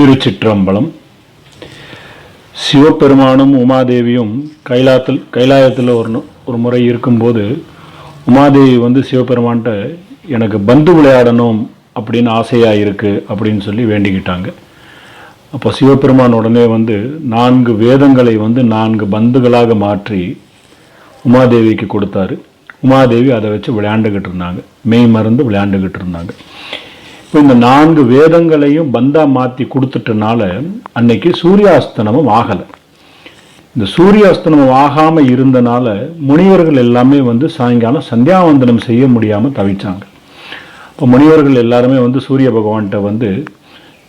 திருச்சிற்றம்பலம். சிவபெருமானும் உமாதேவியும் கைலாத்தில் கைலாயத்தில் ஒரு ஒரு முறை இருக்கும்போது உமாதேவி வந்து சிவபெருமான்கிட்ட எனக்கு பந்து விளையாடணும் அப்படின்னு ஆசையாக இருக்குது அப்படின்னு சொல்லி வேண்டிக்கிட்டாங்க. அப்போ சிவபெருமான் உடனே வந்து நான்கு வேதங்களை வந்து நான்கு பந்துகளாக மாற்றி உமாதேவிக்கு கொடுத்தாரு. உமாதேவி அதை வச்சு விளையாண்டுக்கிட்டு இருந்தாங்க. மெய் மருந்து விளையாண்டுக்கிட்டு இருந்தாங்க. இப்போ இந்த நான்கு வேதங்களையும் பந்தா மாற்றி கொடுத்துட்டனால அன்னைக்கு சூரியாஸ்தனமும் ஆகலை. இந்த சூரியாஸ்தனமும் ஆகாமல் இருந்தனால முனிவர்கள் எல்லாமே வந்து சாயங்காலம் சந்தியாவந்தனம் செய்ய முடியாமல் தவிச்சாங்க. இப்போ முனிவர்கள் எல்லாருமே வந்து சூரிய பகவான்கிட்ட வந்து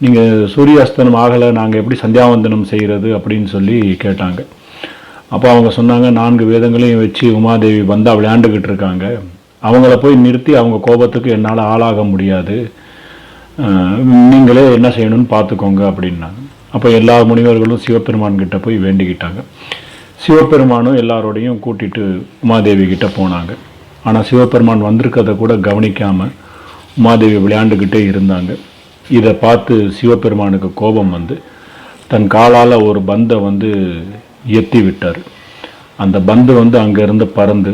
நீங்கள் சூரியாஸ்தனம் ஆகலை நாங்கள் எப்படி சந்தியாவந்தனம் செய்கிறது அப்படின்னு சொல்லி கேட்டாங்க. அப்போ அவங்க சொன்னாங்க நான்கு வேதங்களையும் வச்சு உமாதேவி வந்தால் விளையாண்டுக்கிட்டு இருக்காங்க. அவங்கள போய் நிறுத்தி அவங்க கோபத்துக்கு என்னால் ஆளாக முடியாது. நீங்களே என்ன செய்யணும்னு பார்த்துக்கோங்க அப்படின்னாங்க. அப்போ எல்லா முனிவர்களும் சிவபெருமான் கிட்ட போய் வேண்டிக்கிட்டாங்க. சிவபெருமானும் எல்லாரோடையும் கூட்டிட்டு உமாதேவி கிட்ட போனாங்க. ஆனால் சிவபெருமான் வந்திருக்கதை கூட கவனிக்காமல் உமாதேவி விளையாண்டுக்கிட்டே இருந்தாங்க. இதை பார்த்து சிவபெருமானுக்கு கோபம் வந்து தன் காலால் ஒரு பந்தை வந்து எத்தி விட்டார். அந்த பந்து வந்து அங்கேருந்து பறந்து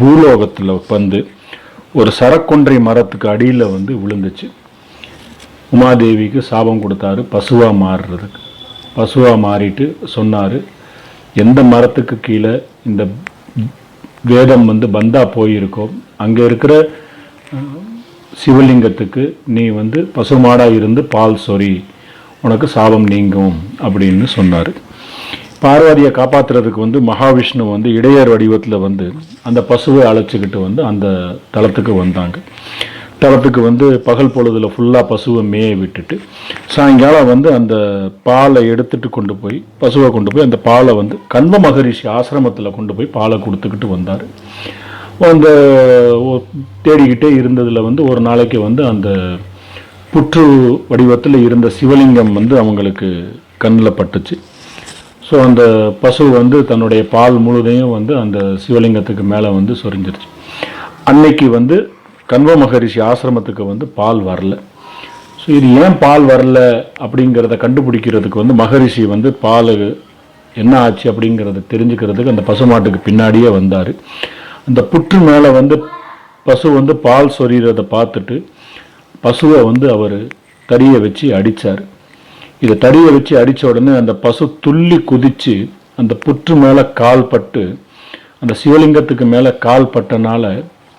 பூலோகத்தில் வந்து ஒரு சரக்கொன்றை மரத்துக்கு அடியில் வந்து விழுந்துச்சு. உமாதேவிக்கு சாபம் கொடுத்தாரு. பசுவாக மாறுறதுக்கு. பசுவாக மாறிட்டு சொன்னார் எந்த மரத்துக்கு கீழே இந்த வேதம் வந்து பந்தா போயிருக்கோ அங்கே இருக்கிற சிவலிங்கத்துக்கு நீ வந்து பசுமாடா இருந்து பால் சொறி உனக்கு சாபம் நீங்கும் அப்படின்னு சொன்னார். பார்வதியை காப்பாற்றுறதுக்கு வந்து மகாவிஷ்ணு வந்து இடையர் வடிவத்தில் வந்து அந்த பசுவை அழைச்சிக்கிட்டு வந்து அந்த தலத்துக்கு வந்தாங்க. தளத்துக்கு வந்து பகல் பொழுதில் ஃபுல்லாக பசுவை மேய விட்டுட்டு சாயங்காலம் வந்து அந்த பாலை எடுத்துகிட்டு கொண்டு போய் பசுவை கொண்டு போய் அந்த பாலை வந்து கண்ம மகரிஷி ஆசிரமத்தில் கொண்டு போய் பாலை கொடுத்துக்கிட்டு வந்தார். அந்த தேடிக்கிட்டே இருந்ததில் வந்து ஒரு நாளைக்கு வந்து அந்த புற்று வடிவத்தில் இருந்த சிவலிங்கம் வந்து அவங்களுக்கு கண்ணில் பட்டுச்சு. ஸோ அந்த பசு வந்து தன்னுடைய பால் முழுதையும் வந்து அந்த சிவலிங்கத்துக்கு மேலே வந்து சொரிஞ்சிருச்சு. அன்னைக்கு வந்து கண்வ மகரிஷி ஆசிரமத்துக்கு வந்து பால் வரல. ஸோ இது ஏன் பால் வரல அப்படிங்கிறத கண்டுபிடிக்கிறதுக்கு வந்து மகரிஷி வந்து பால் என்ன ஆச்சு அப்படிங்கிறத தெரிஞ்சுக்கிறதுக்கு அந்த பசுமாட்டுக்கு பின்னாடியே வந்தார். அந்த புற்று மேலே வந்து பசு வந்து பால் சொரிகிறத பார்த்துட்டு பசுவை வந்து அவர் தடியை வச்சு அடித்தார் இதை தடியை வச்சு அடித்த உடனே அந்த பசு துள்ளி குதித்து அந்த புற்று மேலே கால் பட்டு அந்த சிவலிங்கத்துக்கு மேலே கால் பட்டனால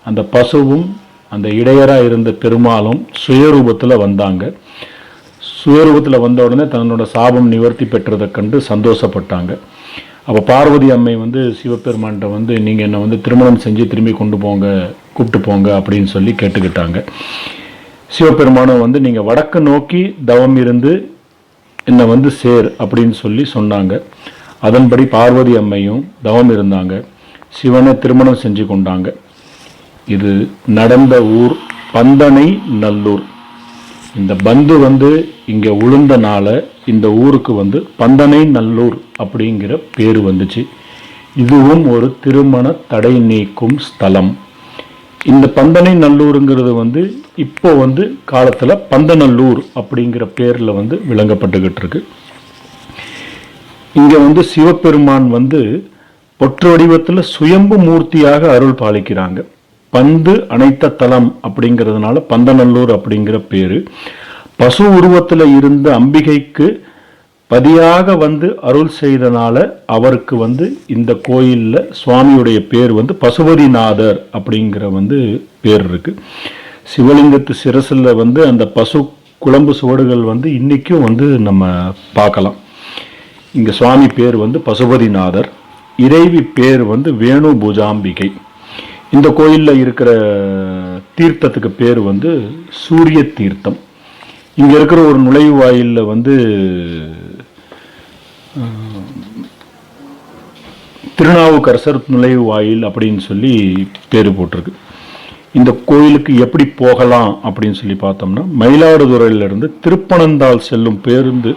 அந்த பசுவும் அந்த இடையராக இருந்த பெருமாளும் சுயரூபத்தில் வந்தாங்க. சுயரூபத்தில் வந்த உடனே தன்னோட சாபம் நிவர்த்தி பெற்றதை கண்டு சந்தோஷப்பட்டாங்க. அப்போ பார்வதி அம்மை வந்து சிவபெருமான்கிட்ட வந்து நீங்கள் என்னை வந்து திருமணம் செஞ்சு திரும்பி கொண்டு போங்க கூப்பிட்டு போங்க அப்படின்னு சொல்லி கேட்டுக்கிட்டாங்க. சிவபெருமானும் வந்து நீங்கள் வடக்கு நோக்கி தவம் இருந்து என்னை வந்து சேர் அப்படின்னு சொல்லி சொன்னாங்க. அதன்படி பார்வதி அம்மையும் தவம் இருந்தாங்க. சிவனை திருமணம் செஞ்சு கொண்டாங்க. இது நடந்த ஊர் பந்தனை நல்லூர். இந்த பந்து வந்து இங்கே உளுந்தனால இந்த ஊருக்கு வந்து பந்தனை நல்லூர் அப்படிங்கிற பேர் வந்துச்சு. இதுவும் ஒரு திருமண தடை நீக்கும் ஸ்தலம். இந்த பந்தனை நல்லூருங்கிறது வந்து இப்போ வந்து காலத்தில் பந்தநல்லூர் அப்படிங்கிற பேரில் வந்து விளங்கப்பட்டுக்கிட்டு இருக்கு இங்கே வந்து சிவபெருமான் வந்து பொற்று வடிவத்தில் சுயம்பு மூர்த்தியாக அருள் பாலிக்கிறாங்க. பந்து அனைத்த தலம் அப்படிங்கிறதுனால பந்தநல்லூர் அப்படிங்கிற பேரு. பசு உருவத்தில் இருந்த அம்பிகைக்கு பதியாக வந்து அருள் செய்தனால அவருக்கு வந்து இந்த கோயிலில் சுவாமியுடைய பேர் வந்து பசுபதிநாதர் அப்படிங்கிற வந்து பேர் இருக்கு. சிவலிங்கத்து சிரசில் வந்து அந்த பசு குழம்பு சுவடுகள் வந்து இன்றைக்கும் வந்து நம்ம பார்க்கலாம். இங்கே சுவாமி பேர் வந்து பசுபதிநாதர். இறைவி பேர் வந்து வேணு பூஜாம்பிகை. இந்த கோயிலில் இருக்கிற தீர்த்தத்துக்கு பேர் வந்து சூரிய தீர்த்தம். இங்கே இருக்கிற ஒரு நுழைவாயிலில் வந்து திருநாவுக்கரசர் நுழைவு வாயில் அப்படின்னு சொல்லி பேர் போட்டிருக்கு. இந்த கோயிலுக்கு எப்படி போகலாம் அப்படின்னு சொல்லி பார்த்தோம்னா மயிலாடுதுறையிலிருந்து திருப்பனந்தாள் செல்லும் பேருந்து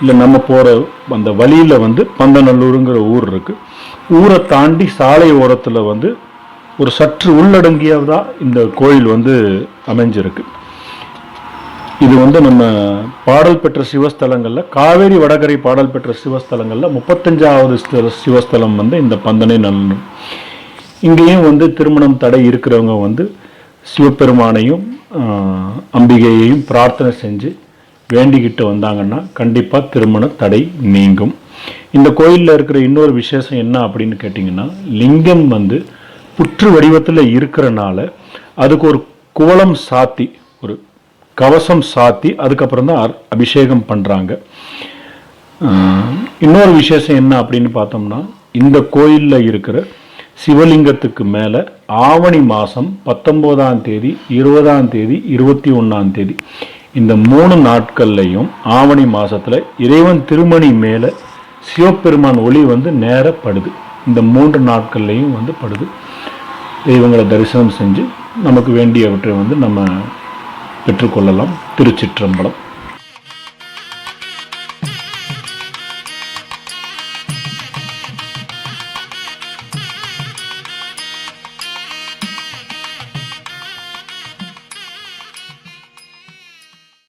இல்லை நம்ம போகிற அந்த வழியில் வந்து பந்தநல்லூருங்கிற ஊர் இருக்குது ஊரை தாண்டி சாலை ஓரத்தில் வந்து ஒரு சற்று உள்ளடங்கியதாக இந்த கோயில் வந்து அமைஞ்சிருக்கு. இது வந்து நம்ம பாடல் பெற்ற சிவஸ்தலங்களில் காவேரி வடகரை பாடல் பெற்ற சிவஸ்தலங்களில் முப்பத்தஞ்சாவது சிவஸ்தலம் வந்து இந்த பந்தனை நல்லூர் இங்கேயும் வந்து திருமணம் தடை இருக்கிறவங்க வந்து சிவபெருமானையும் அம்பிகையையும் பிரார்த்தனை செஞ்சு வேண்டிக்கிட்டு வந்தாங்கன்னா கண்டிப்பாக திருமண தடை நீங்கும். இந்த கோயிலில் இருக்கிற இன்னொரு விசேஷம் என்ன அப்படின்னு கேட்டிங்கன்னா லிங்கம் வந்து புற்று வடிவத்தில் இருக்கிறனால அதுக்கு ஒரு குவளம் சாத்தி ஒரு கவசம் சாத்தி அதுக்கப்புறம் தான் அபிஷேகம் பண்ணுறாங்க இன்னொரு விசேஷம் என்ன அப்படின்னு பார்த்தோம்னா இந்த கோயிலில் இருக்கிற சிவலிங்கத்துக்கு மேலே ஆவணி மாதம் பத்தொம்போதாம் தேதி இருபதாம் தேதி இருபத்தி ஒன்றாம் தேதி இந்த மூணு நாட்கள்லையும் ஆவணி மாதத்தில் இறைவன் திருமணி மேலே சிவபெருமான் ஒளி வந்து நேரப்படுது. இந்த மூன்று நாட்கள்லையும் வந்து படுது. தெய்வங்களை தரிசனம் செஞ்சு நமக்கு வேண்டியவற்றை வந்து நம்ம பெற்றுக்கொள்ளலாம். திருச்சிற்றம்பலம்.